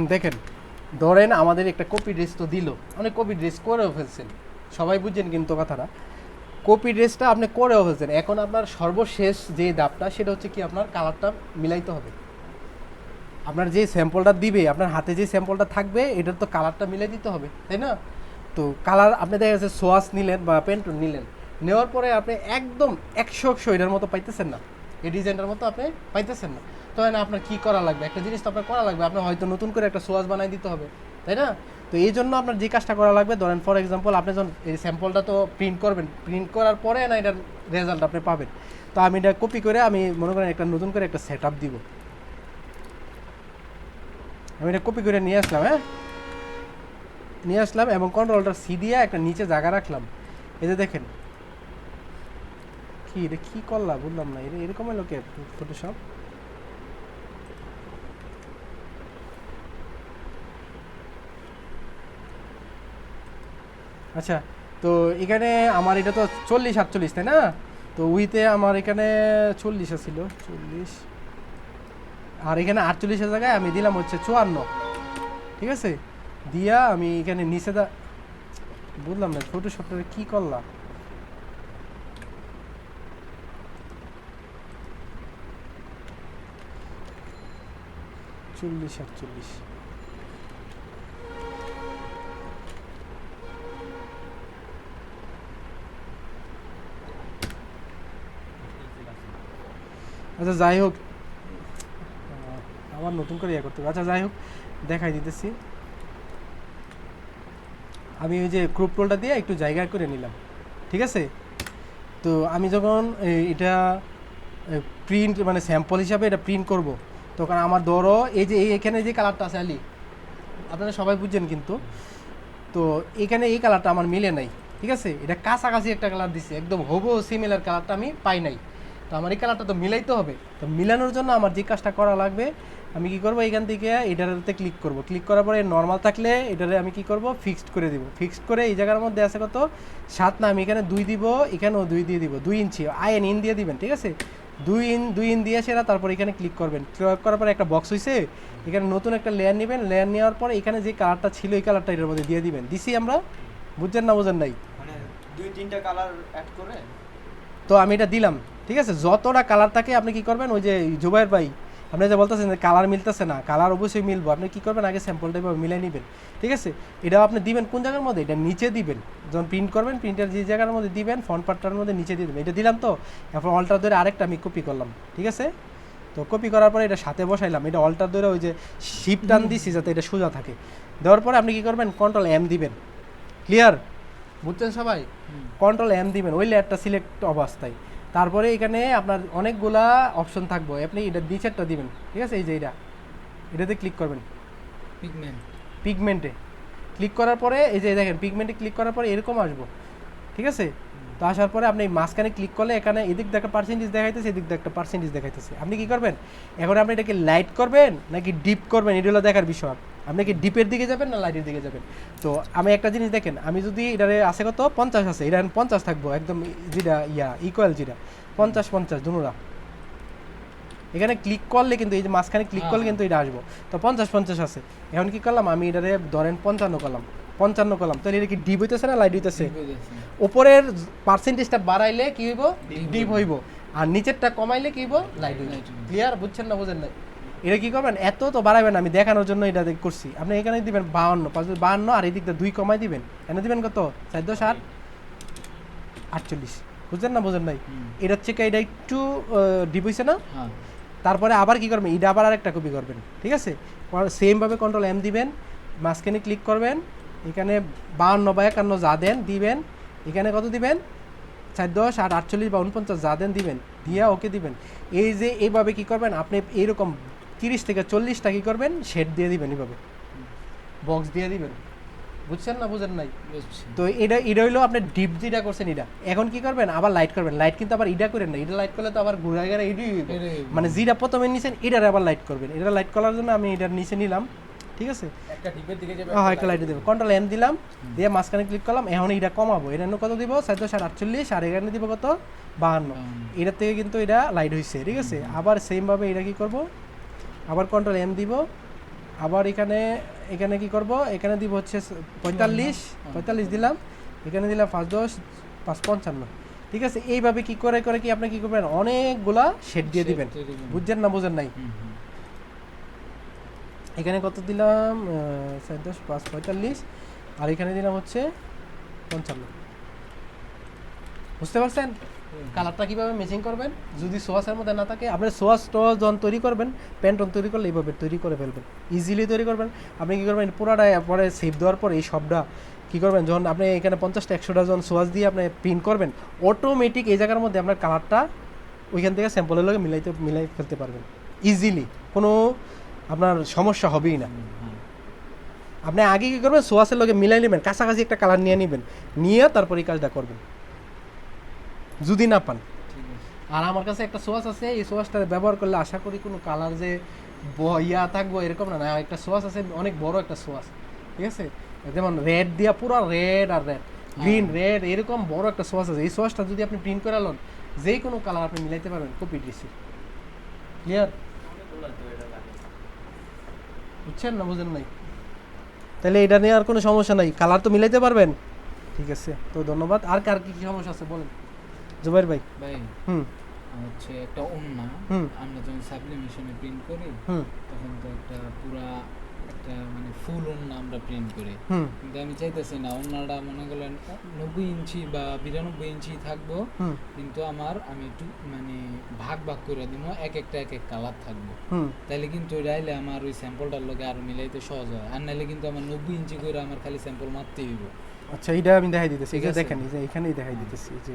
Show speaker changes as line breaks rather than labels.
দেখেন, ধরেন আমাদের একটা কপি ড্রেস তো দিল। আপনি কপি ড্রেস করেও ফেলছেন। সবাই বুঝছেন কিন্তু কথাটা। কপি ড্রেসটা আপনি করেও ফেলছেন। এখন আপনার সর্বশেষ যে দাপটা সেটা হচ্ছে কি আপনার কালারটা মিলাইতে হবে। আপনার যে স্যাম্পলটা দিবে, আপনার হাতে যে স্যাম্পলটা থাকবে, এটার তো কালারটা মিলাই দিতে হবে, তাই না? তো কালার আপনি দেখা যাচ্ছে সোয়াস নিলেন বা পেন্টুন নিলেন। নেওয়ার পরে আপনি একদম একশো একশো এটার মতো পাইতেছেন না। এই ডিজাইনটার মতো আপনি পাইতেছেন না। তো না, আপনার কী করা লাগবে? একটা জিনিস তো আপনার করা লাগবে, আপনার হয়তো নতুন করে একটা সোয়াস বানাই দিতে হবে, তাই না? তো এই জন্য আপনার যে কাজটা করা লাগবে, ধরেন ফর এক্সাম্পল আপনি যখন এই স্যাম্পলটা তো প্রিন্ট করবেন প্রিন্ট করার পরে না এটার রেজাল্ট আপনি পাবেন। তো আমি এটা কপি করে আমি মনে করেন একটা নতুন করে একটা সেট আপ দিব। আমি এটা কপি করে নিয়ে আসলাম হ্যাঁ? নিয়ে আসলাম এবং কন্ট্রোলটা সি দিয়ে একটা নিচে জায়গা রাখলাম। এই যে দেখেন। কি, এটা কী করলা? বললাম না। এটা এরকম হলো কে ফটোশপ আচ্ছা তো এখানে আমার এটা তো চল্লিশ আটচল্লিশ, তাই না? তো উইতে আমার এখানে চল্লিশ ছিল চল্লিশ। আর এখানে আটচল্লিশের জায়গায় আমি দিলাম হচ্ছে চুয়ান্ন। ঠিক আছে? দিয়া আমি এখানে নিচে দা বুঝলাম না ছোটো ফটোশপটা কি করলাম? চল্লিশ আটচল্লিশ। আচ্ছা যাই হোক। আবার নতুন করে ইয়ে করতে হবে। আচ্ছা যাই হোক, দেখাই দিতেছি। আমি ওই যে ক্রুপ টোলটা দিয়ে একটু জায়গা করে নিলাম। ঠিক আছে? তো আমি যখন এটা প্রিন্ট মানে স্যাম্পল হিসাবে এটা প্রিন্ট করব, তখন আমার ধরো, এই যে এখানে যে কালারটা আছে, আলি, আপনারা সবাই বুঝছেন কিন্তু। তো এখানে এই কালারটা আমার মিলে নাই। ঠিক আছে? এটা কাছাকাছি একটা কালার দিছে। একদম হব সিমিলার কালারটা আমি পাই নাই। তো আমার এই কালারটা তো মিলাইতে হবে। তো মিলানোর জন্য আমার যে কাজটা করা লাগবে, আমি কি করব এখান থেকে এটাতে ক্লিক করব। ক্লিক করার পরে নর্মাল থাকলে এটারে আমি কি করব? ফিক্সড করে দিব। ফিক্সড করে এই জায়গার মধ্যে আছে কত? সাত না, আমি এখানে দুই দিব, এখানেও দুই দিয়ে দিব, দুই ইঞ্চি। আইএন ইন দিয়ে দিবেন, ঠিক আছে? দুই ইন দুই ইন দিয়ে সেরা, তারপর এখানে ক্লিক করবেন। ক্লিক করার পরে একটা বক্স হয়েছে এখানে নতুন একটা লেয়ার নেবেন। লেয়ার নেওয়ার পরে এখানে যে কালারটা ছিল, এই কালারটা এটার মধ্যে দিয়ে দিবেন। দিছি আমরা? বুঝছেন না বুঝেন নাই?
মানে দুই, তিনটা কালার অ্যাড করে
তো আমি এটা দিলাম, ঠিক আছে? যতটা কালার থাকে, আপনি কি করবেন? ওই যে জুবাইর ভাই, আপনি যে বলতেছেন যে কালার মিলতেছে না কালার অবশ্যই মিলবো। আপনি কি করবেন? আগে স্যাম্পলটা এভাবে মিলাই নেবেন, ঠিক আছে? এটাও আপনি দিবেন কোন জায়গার মধ্যে? এটা নিচে দিবেন। যখন প্রিন্ট করবেন প্রিন্টার যে জায়গার মধ্যে দিবেন ফ্রন্ট পার্টটার মধ্যে নিচে দিয়ে দেবেন। এটা দিলাম তো এখন অল্টার ধরে আরেকটা আমি কপি করলাম, ঠিক আছে? তো কপি করার পরে এটা সাথে বসাইলাম। এটা অল্টার ধরে ওই যে শিপ টান দিছি যাতে এটা সোজা থাকে। দেওয়ার পরে আপনি কি করবেন? কন্ট্রোল এম দিবেন। ক্লিয়ার বুঝছেন সবাই? কন্ট্রোল এম দিবেন ওই লেয়ারটা সিলেক্ট অবস্থায়। তারপরে এখানে আপনার অনেকগুলা অপশন থাকবে। আপনি এটা নিচেরটা দিবেন ঠিক আছে? এই যে এটা এটাতে ক্লিক করবেন।
পিগমেন্ট
পিগমেন্টে ক্লিক করার পরে এই যে দেখেন পিগমেন্টে ক্লিক করার পরে এরকম আসব ঠিক আছে? তো আসার পরে আপনি মাঝখানে ক্লিক করলে এখানে এদিক দিয়ে একটা পার্সেন্টেজ দেখাইতেছে এদিক দিয়ে একটা পার্সেন্টেজ দেখাইতেছে। আপনি কি করবেন? এখন আপনি এটাকে লাইট করবেন নাকি ডিপ করবেন? এটা হলো দেখার বিষয়। আপনি কি ডিপের দিকে যাবেন না লাইটের দিকে যাবেন? তো আমি একটা জিনিস দেখেন আমি যদি এটারে আছে কত? পঞ্চাশ আছে এটা পঞ্চাশ থাকব একদম যেটা ইয়া ইকুয়াল যেটা। পঞ্চাশ পঞ্চাশ দুনুরা। এখানে ক্লিক করলে কিন্তু এই যে মাঝখানে ক্লিক করলে কিন্তু এটা আসব। তো পঞ্চাশ পঞ্চাশ আছে। এখন কি করলাম? আমি এটারে ধরেন পঞ্চান্ন করলাম। পঞ্চান্ন করলাম। তাহলে এটা কি ডিপ হইতেছে না লাইট হইতেছে? উপরের পার্সেন্টেজটা বাড়াইলে কি হইব? ডিপ হইব। আর নিচেরটা কমাইলে কি হইব? লাইট হইব। ক্লিয়ার বুঝছেন না বুঝেন না এটা কি করবেন? এত তো বাড়াবেন আমি দেখানোর জন্য এটা করছি। আপনি এখানে দিবেন বাহান্ন পাঁচ বাহান্ন আর এই দিকটা দুই কমাই দিবেন। এনে দিবেন কত? চোদ্দ ষাট? আটচল্লিশ। বুঝছেন না বুঝেন নাই? এটার থেকে এটা একটু ডিপ হইছে না?
হ্যাঁ।
তারপরে আবার কি করবেন? এটা আবার আরেকটা কপি করবেন ঠিক আছে? সেমভাবে কন্ট্রোল এম দিবেন মাঝখানে ক্লিক করবেন এখানে বাহান্ন বা একান্ন যা দেন দিবেন। এখানে কত দিবেন? চার দশ আট আটচল্লিশ বা উনপঞ্চাশ যা দেন দিবেন। দিয়া ওকে দিবেন। এই যে এইভাবে কি করবেন? আপনি এইরকম তিরিশ থেকে চল্লিশটা কী করবেন? শেড দিয়ে দিবেন এইভাবে বক্স দিয়ে দিবেন। বুঝছেন না বুঝেন নাই? তো এটা এটা হইল আপনি ডিপ যেটা করছেন এটা। এখন কি করবেন? আবার লাইট করবেন। লাইট কিন্তু আবার ইটা করেন না। এটা লাইট করলে তো আবার ঘুরে গেলে এটাই। মানে যেটা প্রথমে নিছেন এটার আবার লাইট করবেন। এটা লাইট করার জন্য আমি এটার নিচে নিলাম। ঠিক আছে?
একটা ডিপের দিকে যাবে
হ্যাঁ একটা লাইট দেবো। কন্ট্রোল এম দিলাম। দিয়ে মাঝখানে ক্লিক করলাম। এখন এটা কমাবো। এটা কত দিব? সাত ষাট আটচল্লিশ। আর এখানে দিব কত? বাহান্ন। এটার থেকে কিন্তু এটা লাইট হয়েছে ঠিক আছে? আবার সেমভাবে এটা কি করব? আবার কন্ট্রোল এম দিব। আবার এখানে এখানে কি করব? এখানে দিব হচ্ছে পঁয়তাল্লিশ। পঁয়তাল্লিশ দিলাম। এখানে দিলাম পাঁচ দশ পাঁচ পঞ্চান্ন। ঠিক আছে? এইভাবে কি করে করে কি আপনি কি করবেন? অনেকগুলা শেড দিয়ে দিবেন। বুঝছেন না বুঝেন নাই। এখানে কত দিলাম? দশ পাঁচ পঁয়তাল্লিশ। আর এখানে দিলাম হচ্ছে পঞ্চান্ন। বুঝতে পারছেন? কালারটা কীভাবে ম্যাচিং করবেন? যদি সোয়াসের মধ্যে না থাকে, আপনি সোয়াস টোয়াস যখন তৈরি করবেন প্যান্টন তৈরি করলে এইভাবে তৈরি করে ফেলবেন। ইজিলি তৈরি করবেন। আপনি কী করবেন পুরাটা পরে সেভ দেওয়ার পর এই সবটা কী করবেন? যখন আপনি এখানে পঞ্চাশটা, একশোটা যখন সোয়াস দিয়ে আপনি প্রিন্ট করবেন অটোমেটিক এই জায়গার মধ্যে আপনার কালারটা ওইখান থেকে স্যাম্পলের লগে মিলাইতে, মিলাই ফেলতে পারবেন। ইজিলি কোনো আপনার সমস্যা হবেই না। আপনি আগে কী করবেন, সোয়াসের লগে মিলাই নেবেন, কাছাকাছি একটা কালার নিয়ে নেবেন। নিয়ে তারপর এই কাজটা করবেন। যদি না পান।
ঠিক
আর আমার কাছে একটা সোয়াস আছে এই সোয়াসটা ব্যবহার করলে আশা করি কোনো কালার যে ইয়া থাকব এরকম না না একটা সোয়াস আছে অনেক বড় একটা সোয়াস ঠিক আছে? যেমন রেড দিয়া পুরো রেড আর রেড গ্রিন রেড এরকম বড় একটা সোয়াস আছে। এই সোয়াসটা যদি আপনি প্রিন্ট করে আলোন যে কোনো কালার আপনি মিলাইতে পারবেন কপি ডিসি ক্লিয়ার বুঝছেন না বুঝেন নাই? তাহলে এটা নিয়ে আর কোনো সমস্যা নাই। কালার তো মিলাইতে পারবেন। ঠিক আছে তো ধন্যবাদ। আর কার কি কি সমস্যা আছে বলেন? জুবাইর ভাই।
ভাই
হুম।
হচ্ছে একটা ওন্না। আমরা যখন সাবলিমেশনে প্রিন্ট করি তখন তো একটা পুরা একটা মানে ফুল ওন্না আমরা প্রিন্ট করি। কিন্তু আমি চাইতেছি না ওন্নাটা মনে করলেন নব্বই ইঞ্চি বা বিরানব্বই ইঞ্চি থাকব কিন্তু আমার আমি একটু মানে ভাগ ভাগ করে দিব এক একটা এক এক কালার থাকব। তাইলে কিন্তু ওই রাইলে আমার ওই স্যাম্পলটার লগে আরও মিলাইতে সহজ হয়। আর নাইলে কিন্তু আমার নব্বই ইঞ্চি করে আমার খালি স্যাম্পল মারতে হইব।
আচ্ছা এইটা আমি দেখাই দিতেছি। দেখেন এই যে এখানেই দেখাই দিতেছি